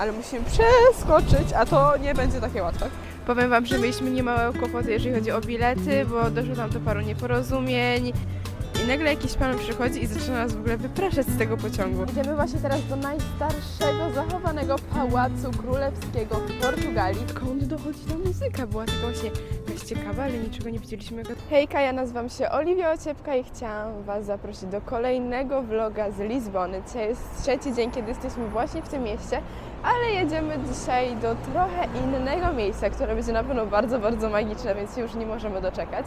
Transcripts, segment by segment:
ale musimy przeskoczyć, a to nie będzie takie łatwe. Powiem Wam, że mieliśmy niemałe kłopoty, jeżeli chodzi o bilety, bo doszło tam do paru nieporozumień. I nagle jakiś pan przychodzi i zaczyna nas w ogóle wypraszać z tego pociągu. Idziemy właśnie teraz do najstarszego zachowanego pałacu królewskiego w Portugalii. Skąd dochodzi ta muzyka? Była taka właśnie jakaś ciekawa, ale niczego nie widzieliśmy. Hejka, ja nazywam się Oliwia Ociepka i chciałam Was zaprosić do kolejnego vloga z Lizbony. Dzisiaj jest trzeci dzień, kiedy jesteśmy właśnie w tym mieście, ale jedziemy dzisiaj do trochę innego miejsca, które będzie na pewno bardzo, bardzo magiczne, więc już nie możemy doczekać.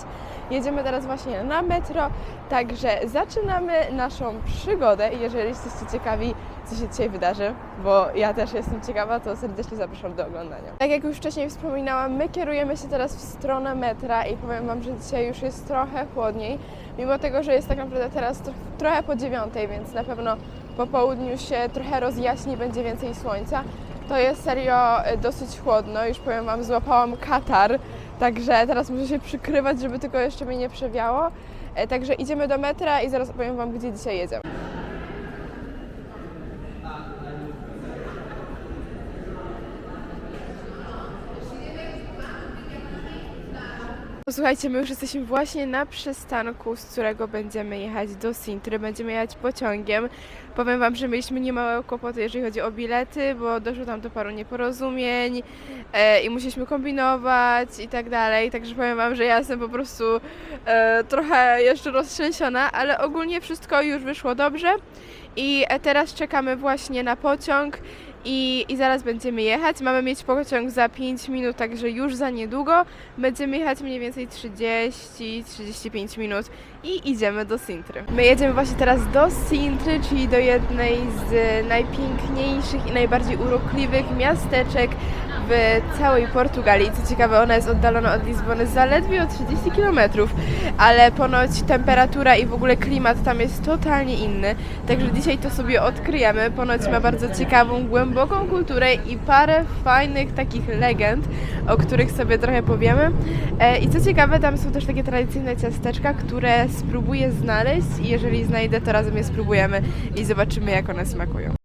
Jedziemy teraz właśnie na metro, także zaczynamy naszą przygodę i jeżeli jesteście ciekawi, co się dzisiaj wydarzy, bo ja też jestem ciekawa, to serdecznie zapraszam do oglądania. Tak jak już wcześniej wspominałam, my kierujemy się teraz w stronę metra i powiem Wam, że dzisiaj już jest trochę chłodniej, mimo tego, że jest tak naprawdę teraz tro- trochę po dziewiątej, więc na pewno po południu się trochę rozjaśni, będzie więcej słońca. To jest serio e, dosyć chłodno, już powiem Wam, złapałam katar, także teraz muszę się przykrywać, żeby tylko jeszcze mnie nie przewiało. E, Także idziemy do metra i zaraz opowiem Wam, gdzie dzisiaj jedziemy. Posłuchajcie, my już jesteśmy właśnie na przystanku, z którego będziemy jechać do Sintry. Będziemy jechać pociągiem. Powiem Wam, że mieliśmy niemałe kłopoty, jeżeli chodzi o bilety, bo doszło tam do paru nieporozumień e, i musieliśmy kombinować i tak dalej. Także powiem Wam, że ja jestem po prostu e, trochę jeszcze roztrzęsiona, ale ogólnie wszystko już wyszło dobrze. I teraz czekamy właśnie na pociąg i, i zaraz będziemy jechać. Mamy mieć pociąg za 5 minut, także już za niedługo. Będziemy jechać mniej więcej 30-35 minut i idziemy do Sintry. My jedziemy właśnie teraz do Sintry, czyli do jednej z najpiękniejszych i najbardziej urokliwych miasteczek w całej Portugalii. Co ciekawe, ona jest oddalona od Lizbony zaledwie o 30 km, ale ponoć temperatura i w ogóle klimat tam jest totalnie inny. Także dzisiaj to sobie odkryjemy. Ponoć ma bardzo ciekawą, głęboką kulturę i parę fajnych takich legend, o których sobie trochę powiemy. E, I co ciekawe, tam są też takie tradycyjne ciasteczka, które spróbuję znaleźć i jeżeli znajdę, to razem je spróbujemy i zobaczymy, jak one smakują.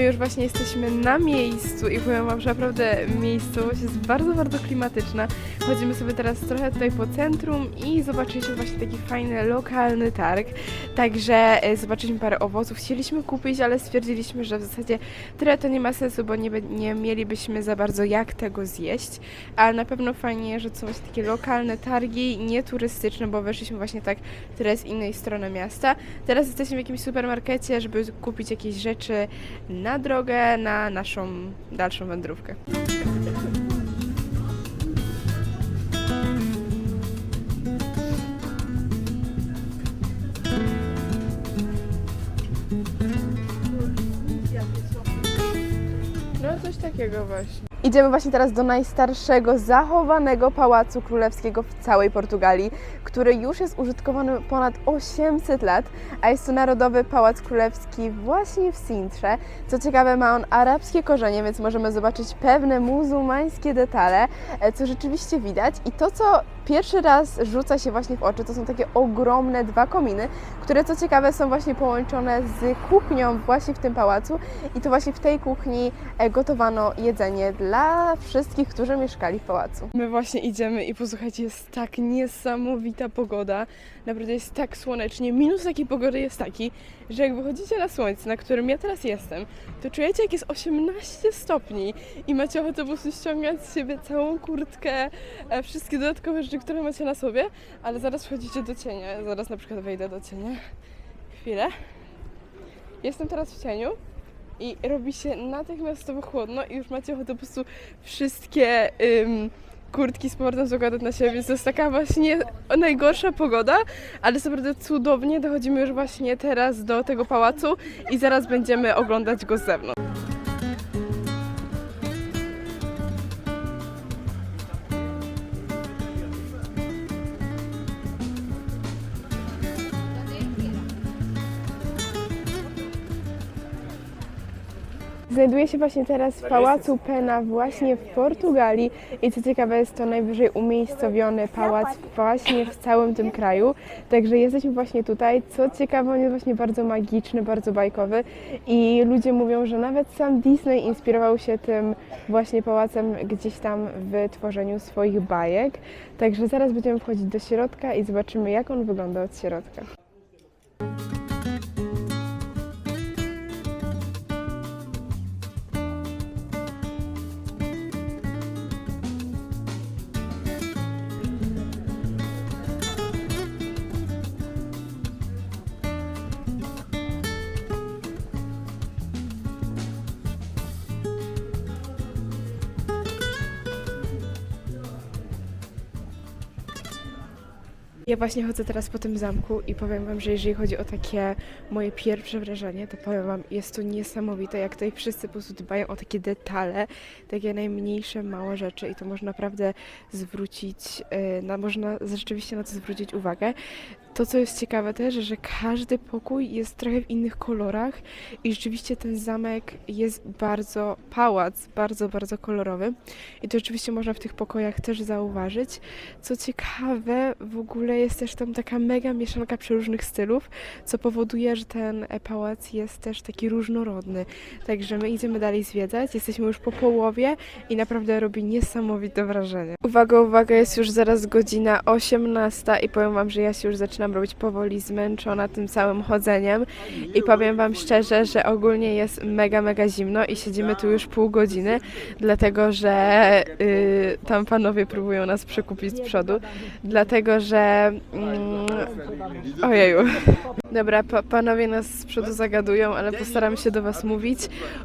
My już właśnie jesteśmy na miejscu i powiem Wam, że naprawdę miejscowość jest bardzo, bardzo klimatyczna. Chodzimy sobie teraz trochę tutaj po centrum i zobaczyliśmy właśnie taki fajny, lokalny targ. Także e, zobaczyliśmy parę owoców. Chcieliśmy kupić, ale stwierdziliśmy, że w zasadzie tyle to nie ma sensu, bo nie, nie mielibyśmy za bardzo jak tego zjeść. Ale na pewno fajnie, że są właśnie takie lokalne targi, nie turystyczne, bo weszliśmy właśnie tak tyle z innej strony miasta. Teraz jesteśmy w jakimś supermarkecie, żeby kupić jakieś rzeczy na drogę, na naszą dalszą wędrówkę. No coś takiego właśnie. Idziemy właśnie teraz do najstarszego zachowanego pałacu królewskiego w całej Portugalii, który już jest użytkowany ponad 800 lat, a jest to Narodowy Pałac Królewski właśnie w Sintrze. Co ciekawe, ma on arabskie korzenie, więc możemy zobaczyć pewne muzułmańskie detale, e, co rzeczywiście widać. I to, co pierwszy raz rzuca się właśnie w oczy, to są takie ogromne dwa kominy, które co ciekawe są właśnie połączone z kuchnią właśnie w tym pałacu i to właśnie w tej kuchni e, gotowano jedzenie dla wszystkich, którzy mieszkali w pałacu. My właśnie idziemy i posłuchajcie, jest tak niesamowita pogoda. Naprawdę jest tak słonecznie. Minus takiej pogody jest taki, że jak wychodzicie na słońce, na którym ja teraz jestem, to czujecie jak jest 18 stopni i macie ochotę po prostu ściągać z siebie całą kurtkę, e, wszystkie dodatkowe rzeczy, które macie na sobie, ale zaraz wchodzicie do cienia. Zaraz na przykład wejdę do cienia. Chwilę. Jestem teraz w cieniu i robi się natychmiastowo chłodno i już macie ochotę po prostu wszystkie ym, kurtki z powrotem zakładać na siebie, więc to jest taka właśnie najgorsza pogoda, ale co naprawdę cudownie dochodzimy już właśnie teraz do tego pałacu i zaraz będziemy oglądać go z zewnątrz. Znajduję się właśnie teraz w Pałacu Pena właśnie w Portugalii i co ciekawe jest to najwyżej umiejscowiony pałac właśnie w całym tym kraju. Także jesteśmy właśnie tutaj. Co ciekawe, on jest właśnie bardzo magiczny, bardzo bajkowy i ludzie mówią, że nawet sam Disney inspirował się tym właśnie pałacem gdzieś tam w tworzeniu swoich bajek. Także zaraz będziemy wchodzić do środka i zobaczymy jak on wygląda od środka. Ja właśnie chodzę teraz po tym zamku i powiem Wam, że jeżeli chodzi o takie moje pierwsze wrażenie, to powiem Wam, jest to niesamowite, jak tutaj wszyscy po prostu dbają o takie detale, takie najmniejsze, małe rzeczy i to można naprawdę zwrócić, yy, na, można rzeczywiście na to zwrócić uwagę. To, co jest ciekawe też, że każdy pokój jest trochę w innych kolorach i rzeczywiście ten zamek jest bardzo, pałac, bardzo, bardzo kolorowy i to rzeczywiście można w tych pokojach też zauważyć. Co ciekawe, w ogóle jest też tam taka mega mieszanka przeróżnych stylów, co powoduje, że ten e, pałac jest też taki różnorodny. Także my idziemy dalej zwiedzać, jesteśmy już po połowie i naprawdę robi niesamowite wrażenie. Uwaga, uwaga, jest już zaraz godzina 18 i powiem Wam, że ja się już zaczynam robić powoli zmęczona tym całym chodzeniem i powiem Wam szczerze, że ogólnie jest mega, mega zimno i siedzimy tu już pół godziny, dlatego że y, tam panowie próbują nas przekupić z przodu, dlatego że... Mm, ojeju. Dobra, pa panowie nas z przodu zagadują, ale postaram się do Was mówić.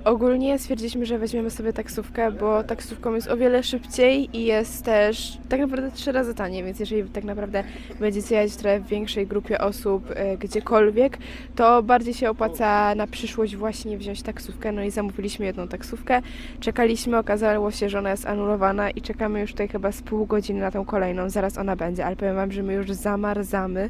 Ogólnie stwierdziliśmy, że weźmiemy sobie taksówkę, bo taksówką jest o wiele szybciej i jest też tak naprawdę trzy razy taniej, więc jeżeli tak naprawdę będziecie jechać trochę w większej grupie osób e, gdziekolwiek, to bardziej się opłaca na przyszłość właśnie wziąć taksówkę. No i zamówiliśmy jedną taksówkę. Czekaliśmy, okazało się, że ona jest anulowana i czekamy już tutaj chyba z pół godziny na tą kolejną. Zaraz ona będzie, ale powiem Wam, że my już zamarzamy,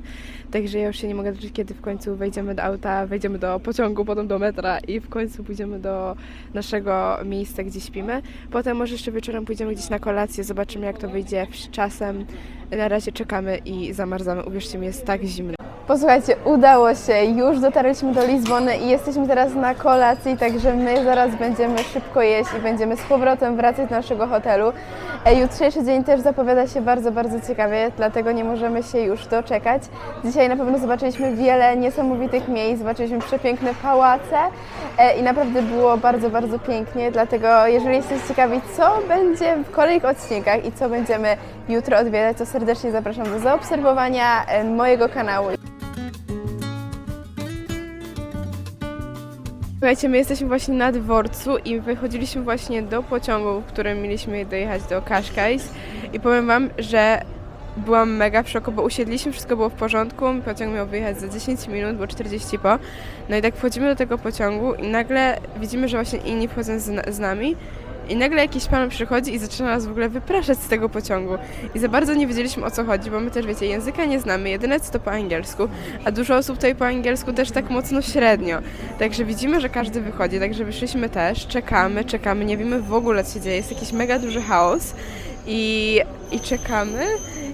także ja już się nie mogę doczekać, kiedy w końcu wejdziemy do auta, wejdziemy do pociągu, potem do metra i w końcu pójdziemy do naszego miejsca, gdzie śpimy. Potem może jeszcze wieczorem pójdziemy gdzieś na kolację, zobaczymy jak to wyjdzie z czasem. Na razie czekamy i zamarzamy. Uwierzcie mi, jest tak zimno. Posłuchajcie, udało się, już dotarliśmy do Lizbony i jesteśmy teraz na kolacji, także my zaraz będziemy szybko jeść i będziemy z powrotem wracać do naszego hotelu. Jutrzejszy dzień też zapowiada się bardzo, bardzo ciekawie, dlatego nie możemy się już doczekać. Dzisiaj na pewno zobaczyliśmy wiele niesamowitych miejsc, zobaczyliśmy przepiękne pałace e, i naprawdę było bardzo, bardzo pięknie, dlatego jeżeli jesteście ciekawi, co będzie w kolejnych odcinkach i co będziemy jutro odwiedzać, to serdecznie zapraszam do zaobserwowania e, mojego kanału. Słuchajcie, my jesteśmy właśnie na dworcu i wychodziliśmy właśnie do pociągu, w którym mieliśmy dojechać do Cascais i powiem Wam, że byłam mega w szoku, bo usiedliśmy, wszystko było w porządku, pociąg miał wyjechać za 10 minut, bo 40 po. No i tak wchodzimy do tego pociągu i nagle widzimy, że właśnie inni wchodzą z, z nami i nagle jakiś pan przychodzi i zaczyna nas w ogóle wypraszać z tego pociągu. I za bardzo nie wiedzieliśmy o co chodzi, bo my też wiecie, języka nie znamy, jedyne co to po angielsku, a dużo osób tutaj po angielsku też tak mocno średnio. Także widzimy, że każdy wychodzi, także wyszliśmy też, czekamy, czekamy, nie wiemy w ogóle co się dzieje, jest jakiś mega duży chaos i, i czekamy.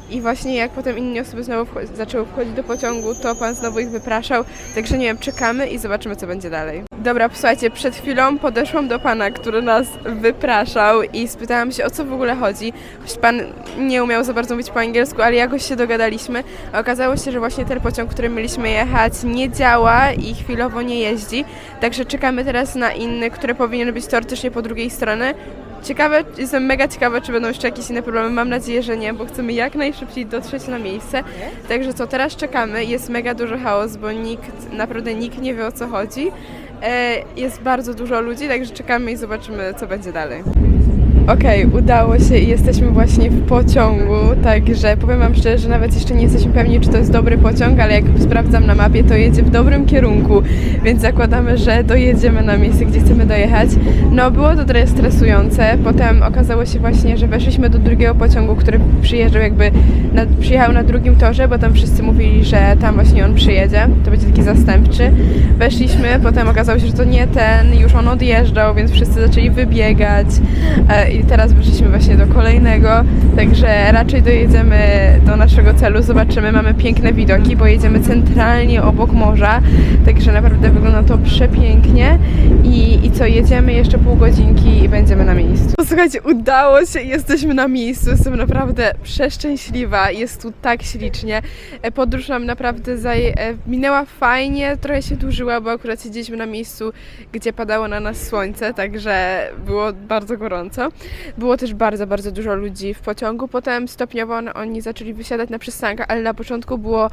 I właśnie jak potem inne osoby znowu wcho- zaczęły wchodzić do pociągu, to pan znowu ich wypraszał. Także nie wiem, czekamy i zobaczymy, co będzie dalej. Dobra, posłuchajcie, przed chwilą podeszłam do pana, który nas wypraszał i spytałam się, o co w ogóle chodzi. Choć pan nie umiał za bardzo mówić po angielsku, ale jakoś się dogadaliśmy. Okazało się, że właśnie ten pociąg, którym mieliśmy jechać, nie działa i chwilowo nie jeździ. Także czekamy teraz na inny, który powinien być teoretycznie po drugiej stronie. Ciekawe, jestem mega ciekawa, czy będą jeszcze jakieś inne problemy. Mam nadzieję, że nie, bo chcemy jak najszybciej dotrzeć na miejsce. Także co, teraz czekamy. Jest mega duży chaos, bo nikt, naprawdę nikt nie wie o co chodzi. E, jest bardzo dużo ludzi, także czekamy i zobaczymy, co będzie dalej. Okej, udało się i jesteśmy właśnie w pociągu, także powiem Wam szczerze, że nawet jeszcze nie jesteśmy pewni, czy to jest dobry pociąg, ale jak sprawdzam na mapie, to jedzie w dobrym kierunku, więc zakładamy, że dojedziemy na miejsce, gdzie chcemy dojechać. No, było to trochę stresujące, potem okazało się właśnie, że weszliśmy do drugiego pociągu, który przyjeżdżał jakby, na, przyjechał na drugim torze, bo tam wszyscy mówili, że tam właśnie on przyjedzie, to będzie taki zastępczy. Weszliśmy, potem okazało się, że to nie ten, już on odjeżdżał, więc wszyscy zaczęli wybiegać e, i teraz weszliśmy właśnie do kolejnego, także raczej dojedziemy do naszego celu, zobaczymy, mamy piękne widoki, bo jedziemy centralnie obok morza, także naprawdę wygląda to przepięknie i, i co, jedziemy jeszcze pół godzinki i będziemy na miejscu. Słuchajcie, udało się, jesteśmy na miejscu, jestem naprawdę przeszczęśliwa, jest tu tak ślicznie, E, podróż nam naprawdę zaj- e, minęła fajnie, trochę się dłużyła, bo akurat siedzieliśmy na miejscu, gdzie padało na nas słońce, także było bardzo gorąco. Było też bardzo, bardzo dużo ludzi w pociągu, potem stopniowo on- oni zaczęli wysiadać na przystankach, ale na początku było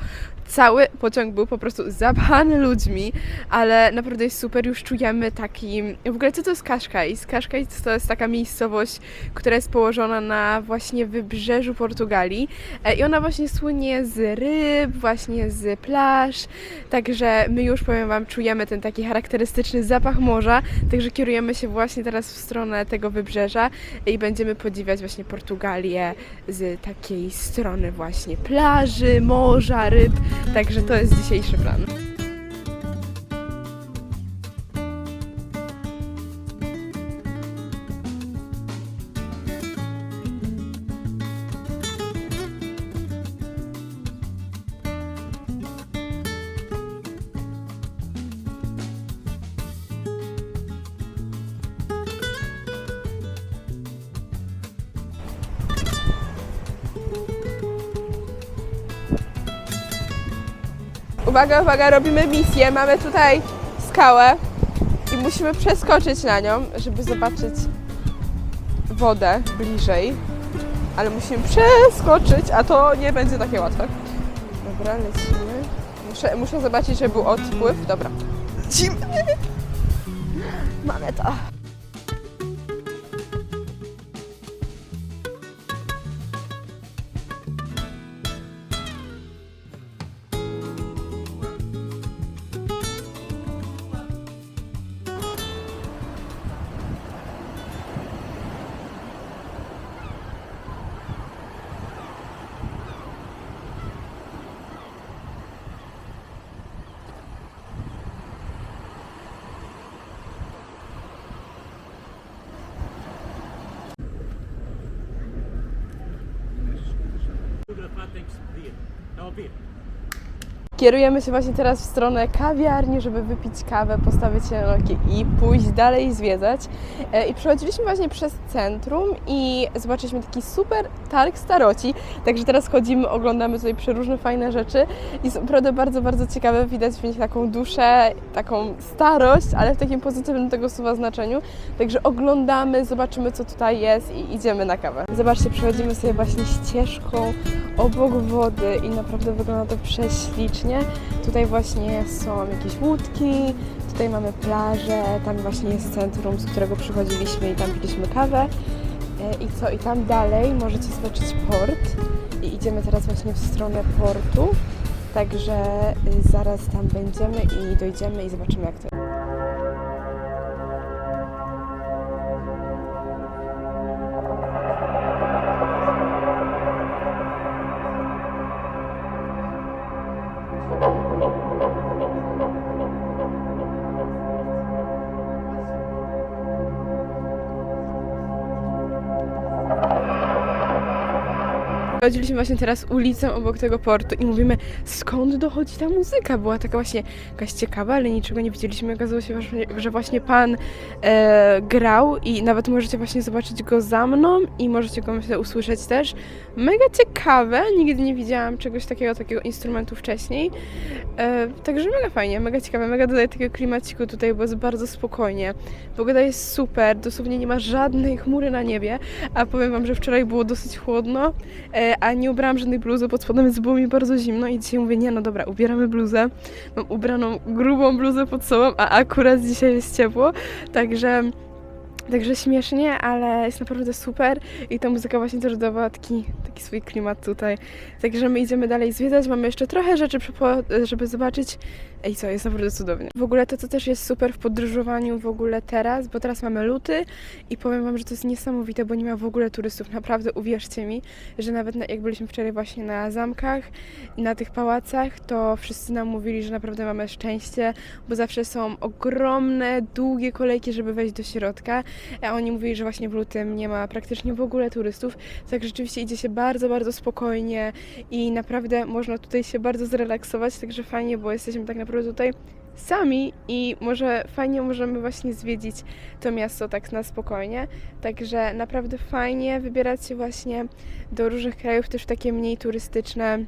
cały pociąg był po prostu zapchany ludźmi, ale naprawdę jest super, już czujemy taki... W ogóle co to jest Kaszkajs? Kaszkajs to jest taka miejscowość, która jest położona na właśnie wybrzeżu Portugalii. E, i ona właśnie słynie z ryb, właśnie z plaż, także my już, powiem Wam, czujemy ten taki charakterystyczny zapach morza, także kierujemy się właśnie teraz w stronę tego wybrzeża i będziemy podziwiać właśnie Portugalię z takiej strony właśnie plaży, morza, ryb, także to jest dzisiejszy plan. Uwaga, uwaga, robimy misję. Mamy tutaj skałę i musimy przeskoczyć na nią, żeby zobaczyć wodę bliżej. Ale musimy przeskoczyć, a to nie będzie takie łatwe. Dobra, lecimy. Muszę, muszę zobaczyć, żeby był odpływ. Dobra. Lecimy. Mamy to. Kierujemy się właśnie teraz w stronę kawiarni, żeby wypić kawę, postawić się na nogi i pójść dalej zwiedzać. E, I przechodziliśmy właśnie przez centrum i zobaczyliśmy taki super targ staroci. Także teraz chodzimy, oglądamy tutaj przeróżne fajne rzeczy i są naprawdę bardzo, bardzo ciekawe. Widać w nich taką duszę, taką starość, ale w takim pozytywnym tego słowa znaczeniu. Także oglądamy, zobaczymy co tutaj jest i idziemy na kawę. Zobaczcie, przechodzimy sobie właśnie ścieżką obok wody i naprawdę wygląda to prześlicznie. Tutaj właśnie są jakieś łódki, tutaj mamy plażę, tam właśnie jest centrum, z którego przychodziliśmy i tam piliśmy kawę. E, I co? I tam dalej możecie zobaczyć port. I idziemy teraz właśnie w stronę portu. Także y, zaraz tam będziemy i dojdziemy i zobaczymy jak to jest. Chodziliśmy właśnie teraz ulicą obok tego portu i mówimy, skąd dochodzi ta muzyka? Była taka właśnie jakaś ciekawa, ale niczego nie widzieliśmy. Okazało się, że właśnie pan e, grał i nawet możecie właśnie zobaczyć go za mną i możecie go myślę usłyszeć też. Mega ciekawe, nigdy nie widziałam czegoś takiego, takiego instrumentu wcześniej. E, także mega fajnie, mega ciekawe, mega dodaje takiego klimaciku tutaj, bo jest bardzo spokojnie. Pogoda jest super, dosłownie nie ma żadnej chmury na niebie, a powiem wam, że wczoraj było dosyć chłodno, e, a nie ubrałam żadnej bluzy pod spodem, więc było mi bardzo zimno i dzisiaj mówię, nie no dobra, ubieramy bluzę. Mam ubraną grubą bluzę pod sobą, a akurat dzisiaj jest ciepło, także Także śmiesznie, ale jest naprawdę super i ta muzyka właśnie też dawała taki, taki swój klimat tutaj. Także my idziemy dalej zwiedzać, mamy jeszcze trochę rzeczy, żeby zobaczyć. Ej, co, jest naprawdę cudownie. W ogóle to, co też jest super w podróżowaniu w ogóle teraz, bo teraz mamy luty i powiem Wam, że to jest niesamowite, bo nie ma w ogóle turystów. Naprawdę uwierzcie mi, że nawet na, jak byliśmy wczoraj właśnie na zamkach na tych pałacach, to wszyscy nam mówili, że naprawdę mamy szczęście, bo zawsze są ogromne, długie kolejki, żeby wejść do środka. A oni mówili, że właśnie w lutym nie ma praktycznie w ogóle turystów, tak rzeczywiście idzie się bardzo, bardzo spokojnie i naprawdę można tutaj się bardzo zrelaksować, także fajnie, bo jesteśmy tak naprawdę tutaj sami i może fajnie możemy właśnie zwiedzić to miasto tak na spokojnie. Także naprawdę fajnie wybierać się właśnie do różnych krajów, też takie mniej turystyczne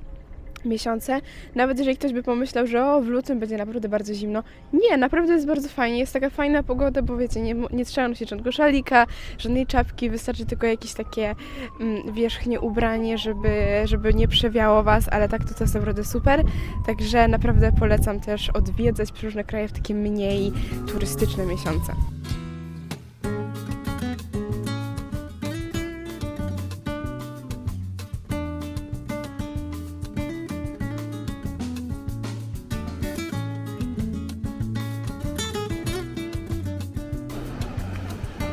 miesiące. Nawet jeżeli ktoś by pomyślał, że o, w lutym będzie naprawdę bardzo zimno. Nie, naprawdę jest bardzo fajnie. Jest taka fajna pogoda, bo wiecie, nie, nie trzeba nosić żadnego szalika, żadnej czapki, wystarczy tylko jakieś takie mm, wierzchnie ubranie, żeby, żeby nie przewiało Was, ale tak to to jest naprawdę super. Także naprawdę polecam też odwiedzać różne kraje w takie mniej turystyczne miesiące.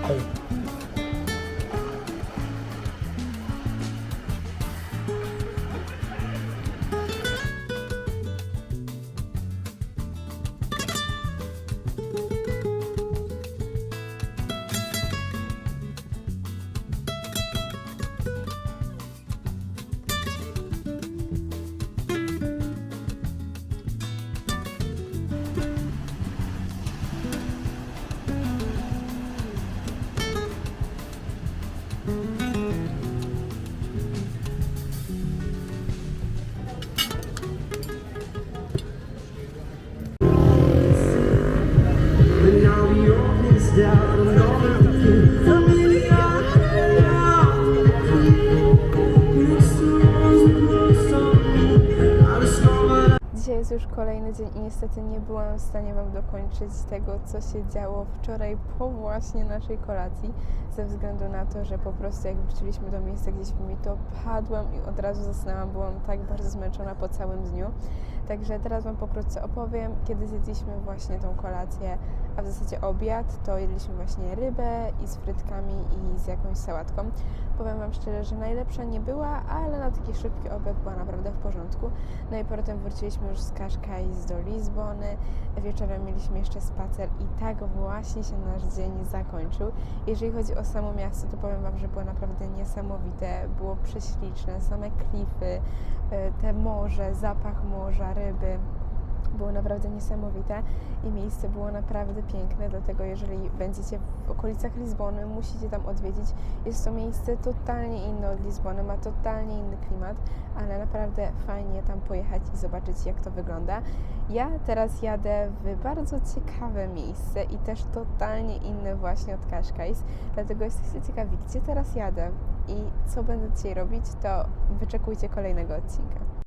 Hayır. Dzisiaj jest już kolejny dzień i niestety nie byłam w stanie Wam dokończyć tego, co się działo wczoraj po właśnie naszej kolacji, ze względu na to, że po prostu jak wróciliśmy do miejsca, gdzie śpimy, to padłam i od razu zasnęłam, byłam tak bardzo zmęczona po całym dniu. Także teraz Wam pokrótce opowiem, kiedy zjedliśmy właśnie tą kolację, a w zasadzie obiad, to jedliśmy właśnie rybę i z frytkami i z jakąś sałatką. Powiem Wam szczerze, że najlepsza nie była, ale na taki szybki obiad była naprawdę w porządku. No i potem wróciliśmy już z Kaszkajs do Lizbony. Wieczorem mieliśmy jeszcze spacer i tak właśnie się nasz dzień zakończył. Jeżeli chodzi o samo miasto, to powiem Wam, że było naprawdę niesamowite. Było prześliczne, same klify, y, te morze, zapach morza, ryby. Było naprawdę niesamowite i miejsce było naprawdę piękne, dlatego jeżeli będziecie w okolicach Lizbony, musicie tam odwiedzić. Jest to miejsce totalnie inne od Lizbony, ma totalnie inny klimat, ale naprawdę fajnie tam pojechać i zobaczyć jak to wygląda. Ja teraz jadę w bardzo ciekawe miejsce i też totalnie inne właśnie od Kaszkajs, dlatego jesteście ciekawi, gdzie teraz jadę i co będę dzisiaj robić, to wyczekujcie kolejnego odcinka.